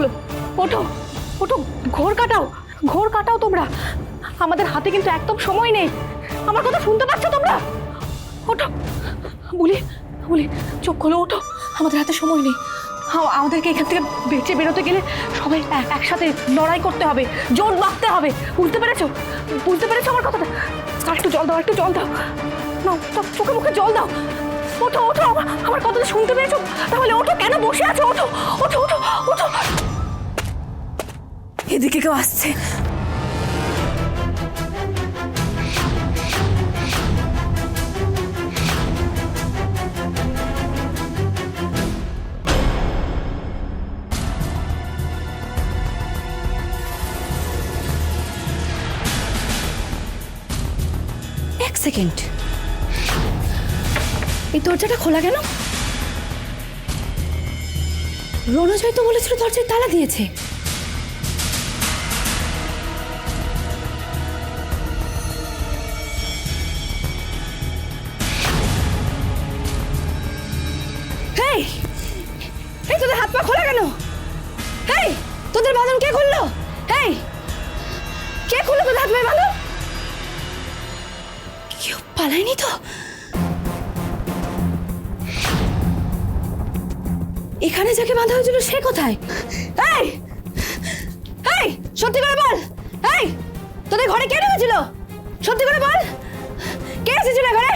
খোলো ওঠো ওঠো, ঘোর কাটাও ঘোর কাটাও তোমরা। আমাদের হাতে কিন্তু একদম সময় নেই। আমার কথা শুনতে পাচ্ছ তোমরা? ওঠো, বলি বলি, চোখ খোলো, ওঠো। আমাদের হাতে সময় নেই। আমাদেরকে এখান থেকে বেঁচে বেরোতে গেলে সবাই একসাথে লড়াই করতে হবে, জোর বাঁধতে হবে। বুঝতে পেরেছ? বুঝতে পেরেছ আমার কথাটা? আর একটু জল দাও একটু জল দাও। নাও চোখে মুখে জল দাও। ওঠো ওঠো, আমার কথাটা শুনতে পেরেছ তাহলে ওঠো, কেন বসে আছো? ওঠো ওঠো ওঠো ওঠো। এদিকে কেউ আসছে। এক সেকেন্ড। এই দরজাটা খোলা কেন? রণজয় তো বলেছিল দরজায় তালা দিয়েছে। হেই এই তোদের হাত পা খোলা কেন? হেই তোদের বাঁধন কে খুললো? হেই কে খুললো তোদের হাত পায়ে বাঁধন? কেউ পালায়নি তো? এখানে যাকে বাঁধা হয়েছিল সে কোথায়? এই এই, সত্যি করে বল। এই, তোদের ঘরে কে ঢুকেছিল? সত্যি করে বল। কে এসেছিল ঘরে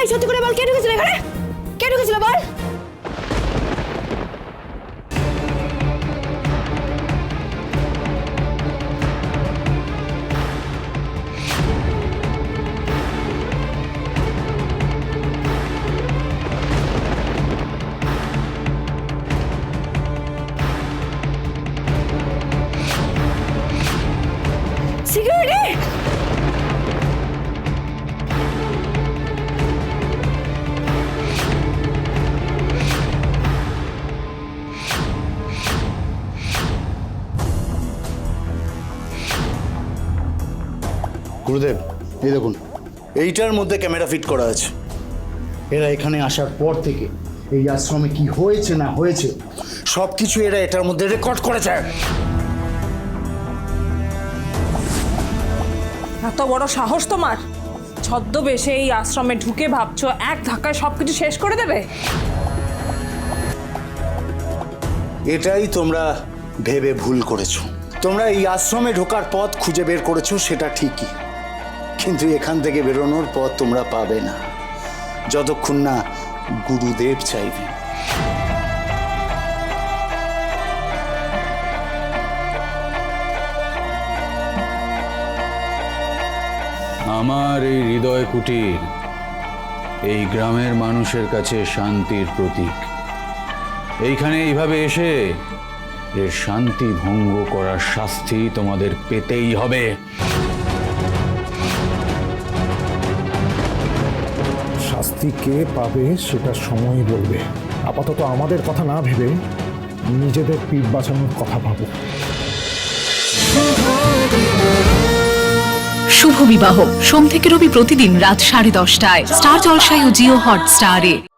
হ্যাঁ সত্যি করে বল কে ঢুকেছিল ঘরে কে ঢুকেছিল বল? সিকিউরিটি গুরুদেব এই দেখুন এইটার মধ্যে ক্যামেরা ফিট করা আছে। এরা এখানে আসার পর থেকে এই আশ্রমে কি হয়েছে না হয়েছে সব কিছু এরা এটার মধ্যে রেকর্ড করেছে। এত বড় সাহস তোমার? ছদ্মবেশে এই আশ্রমে ঢুকে ভাবছ এক ধাক্কায় সবকিছু শেষ করে দেবে? এটাই তোমরা ভেবে ভুল করেছ। তোমরা এই আশ্রমে ঢোকার পথ খুঁজে বের করেছ সেটা ঠিকই। কিন্তু এখান থেকে বেরোনোর পথ তোমরা পাবে না। যতক্ষণ না গুরুদেব চাইবে। আমার এই হৃদয় কুটির, এই গ্রামের মানুষের কাছে শান্তির প্রতীক। এইখানে এইভাবে এসে এর শান্তি ভঙ্গ করার শাস্তি তোমাদের পেতেই হবে। শাস্তি কে পাবে সেটা সময় বলবে। আপাতত আমাদের কথা না ভেবে নিজেদের পিঠ বাঁচানোর কথা ভাবো। শুভ বিবাহ। সোম থেকে রবি প্রতিদিন রাত সাড়ে দশটায়। স্টার জলসায় ও জিও হটস্টারে।